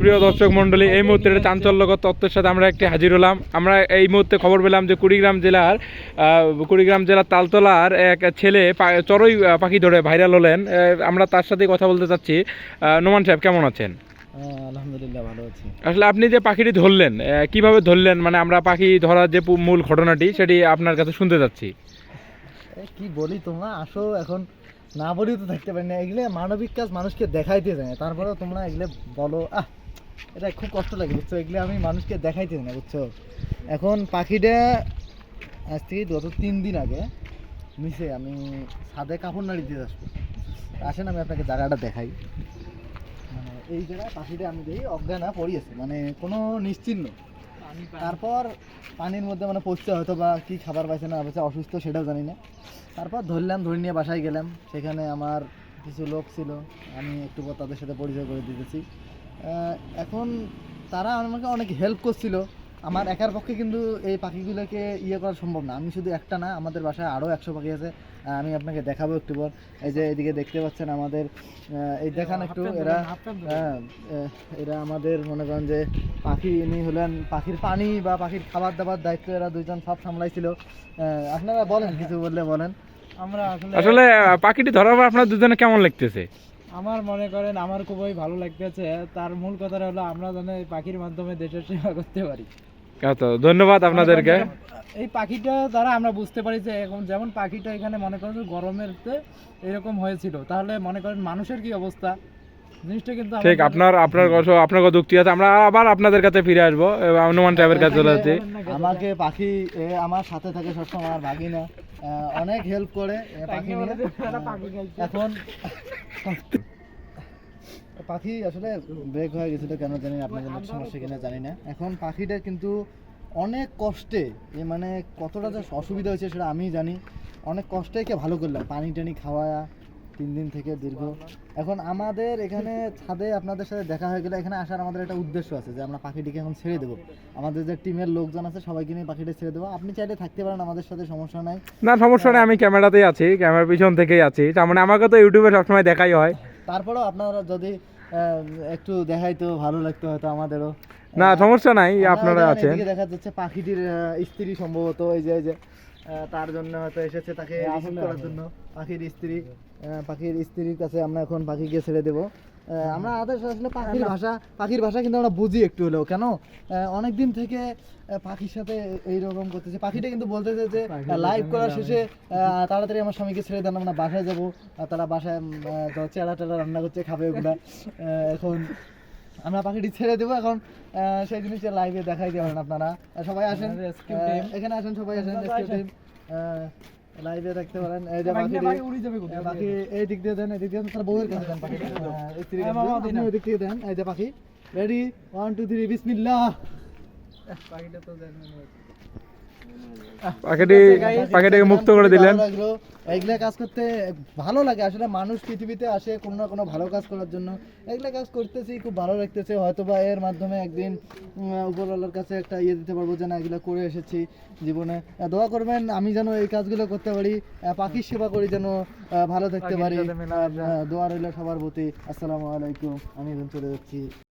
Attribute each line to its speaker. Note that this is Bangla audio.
Speaker 1: প্রিয় দর্শক মন্ডলী এই মুহূর্তে একটা চাঞ্চল্যকর তথ্যের সাথে আমরা একটি হাজির হলাম। আমরা এই মুহূর্তে খবর পেলাম যে কুড়িগ্রাম জেলার কুড়িগ্রাম জেলার তালতলার এক ছেলে চড়ুই পাখি ধরে ভাইরাল হলেন। আমরা তার সাথে কথা বলতে চাচ্ছি। নোমান সাহেব কেমন আছেন?
Speaker 2: আলহামদুলিল্লাহ ভালো আছি।
Speaker 1: আসলে আপনি যে পাখিটি ধরলেন কীভাবে ধরলেন? মানে আমরা পাখি ধরার যে মূল ঘটনাটি সেটি আপনার কাছে শুনতে যাচ্ছি
Speaker 2: কি বলি তোমরা? আসো এখন। না বলেও তো থাকতে পারি না। এগুলো মানবিক কাজ মানুষকে দেখাইতে যায় না তারপরেও তোমরা এগুলো বলো। আহ, এটা খুব কষ্ট লাগে, বুঝছ? এগুলো আমি মানুষকে দেখাইতে না, বুঝছ? এখন পাখিটা আজ থেকে গত তিন দিন আগে মিশে আমি ছাদে কাপড় নাড়ি দিয়ে আসব। আসেন আমি আপনাকে জায়গাটা দেখাই। মানে এই জায়গায় পাখিটা আমি দেখি অজ্ঞানা পড়িয়েছে। মানে কোনো নিশ্চিহ্ন তারপর পানির মধ্যে মানে পড়ছে হয়তো বা কি খাবার পাইছে না পাইছে, অসুস্থ সেটাও জানি না। তারপর ধরলাম, ধরে নিয়ে বাসায় গেলাম। সেখানে আমার কিছু লোক ছিল, আমি একটু পর তাদের সাথে পরিচয় করে দিতেছি। এখন তারা আমাকে অনেক হেল্প করছিল। আমার একার পক্ষে কিন্তু এই পাখিগুলোকে ইয়ে করা সম্ভব না। আমি শুধু একটা না, আমাদের বাসায় আরও একশো পাখি আছে। আমি আপনাকে দেখাবো একটু পর এই যে এদিকে দেখতে পাচ্ছেন আমাদের এই দেখান একটু এরা হ্যাঁ এরা আমাদের মনে করেন যে পাখি ইনি হলেন পাখির পানি বা পাখির খাবার দাবার দায়িত্ব এরা দুইজন সব সামলাইছিল। আপনারা বলেন কিছু বললে বলেন।
Speaker 3: আমরা আসলে
Speaker 1: আসলে পাখিটি ধরার পর আপনার দুজনে কেমন লাগতেছে?
Speaker 3: আমার মনে করেন আমার খুবই ভালো লাগতেছে। তার মূল কথাটা হলো আমরা যেন এই পাখির মাধ্যমে দেশের সেবা করতে পারি।
Speaker 1: ধন্যবাদ আপনাদেরকে।
Speaker 3: এই পাখিটা দ্বারা আমরা বুঝতে পারি যে এখন যেমন পাখিটা এখানে মনে করেন গরমের তে এরকম হয়েছিল তাহলে মনে করেন মানুষের কি অবস্থা? জিনিসটা কিন্তু
Speaker 1: ঠিক আপনার আপনার কথা আপনার কথা যুক্তি আছে? আমরা আবার আপনাদের কাছে ফিরে আসব এবং নোমান সাহেবের কাছে চলে যাচ্ছি।
Speaker 2: আমাকে পাখি এ, আমার সাথে থাকে সবসময় আমার ভাগিনা আহ, অনেক হেল্প করে পাখি এখন পাখি আসলে ব্রেক হয়ে গেছিল কেন জানি আপনাদের সমস্যা কিনা জানি না। এখন পাখিটা কিন্তু অনেক কষ্টে, এ মানে কতটা যে অসুবিধা হয়েছে সেটা আমি জানি। অনেক কষ্টে কে ভালো করলাম, পানি টানি খাওয়া, তিন দিন থেকে দীর্ঘ। এখন আমাদের এখানে ছাদে আপনাদের সাথে দেখা হয়ে গেলে এখানে আসার আমাদের একটা উদ্দেশ্য আছে যে আমরা পাখিটিকে এখন ছেড়ে দেবো। আমাদের যে টিমের লোকজন আছে সবাইকে নিয়ে পাখিটা ছেড়ে দেবো। আপনি চাইলে থাকতে পারেন, আমাদের সাথে সমস্যা নাই।
Speaker 1: না, সমস্যা নেই, আমি ক্যামেরাতেই আছি, ক্যামেরার পিছন থেকেই আছি। তার মানে আমাকে তো ইউটিউবে সবসময় দেখাই হয়।
Speaker 2: তারপরেও আপনারা যদি আহ, একটু দেখাইতো ভালো লাগতো হয়তো আমাদেরও।
Speaker 1: না সমস্যা নাই আপনারা আছেন।
Speaker 2: দেখা যাচ্ছে পাখিটির স্ত্রী সম্ভবত এই যে তার জন্য হয়তো এসেছে তাকে রিসিভ করার জন্য। পাখির স্ত্রী পাখির স্ত্রীর কাছে আমরা এখন পাখিকে ছেড়ে দেবো। আমরা আদার্স আসলে পাখির ভাষা পাখির ভাষা কিন্তু আমরা বুঝি একটু হলেও কেন? অনেক দিন থেকে পাখির সাথে এইরকম করতেছে। পাখিটা কিন্তু বলতেছে যে লাইভ করার শেষে আহ, তাড়াতাড়ি আমার স্বামীকে ছেড়ে দেন আমরা বাসায় যাব। তারা বাসায় চেড়া টেড়া রান্না করছে খাবে ওগুলা। আহ, এখন আমরা পাখিটি ছেড়ে দেবো এখন সেই জিনিসটা লাইভে দেখাই দেবেন আপনারা। সবাই আসেন। এখানে আসেন সবাই আসেন
Speaker 3: আপনারা
Speaker 2: রেস্কিউ টিম লাইভে দেখতে পারেন। এই যে
Speaker 3: পাখিটা উড়ে যাবে
Speaker 2: পাখি এই দিক দিয়ে দেন এই দিক দিয়ে তার বউয়ের কাছে দেন পাখি
Speaker 3: হ্যাঁ, না।
Speaker 2: ওই দিক দিয়ে দেন। এই যে পাখি। রেডি ওয়ান টু থ্রি বিসমিল্লাহ।
Speaker 3: পাখিটা তো
Speaker 1: পাখিটি পাখিটাকে মুক্ত করে দিলেন।
Speaker 2: এগুলা কাজ করতে ভালো লাগে। আসলে মানুষ পৃথিবীতে আসে কোনো না কোনো ভালো কাজ করার জন্য। এগুলা কাজ করতেছি খুব ভালো লাগতেছে। হয়তো বা এর মাধ্যমে একদিন উপরওয়ালার কাছে একটা ইয়ে দিতে পারব যে না এগুলো করে এসেছি জীবনে। দোয়া করবেন আমি যেন এই কাজগুলো করতে পারি পাখির সেবা করি যেন ভালো থাকতে পারি। দোয়া রইল সবার প্রতি। আসসালামু আলাইকুম। আমি এখন চলে যাচ্ছি।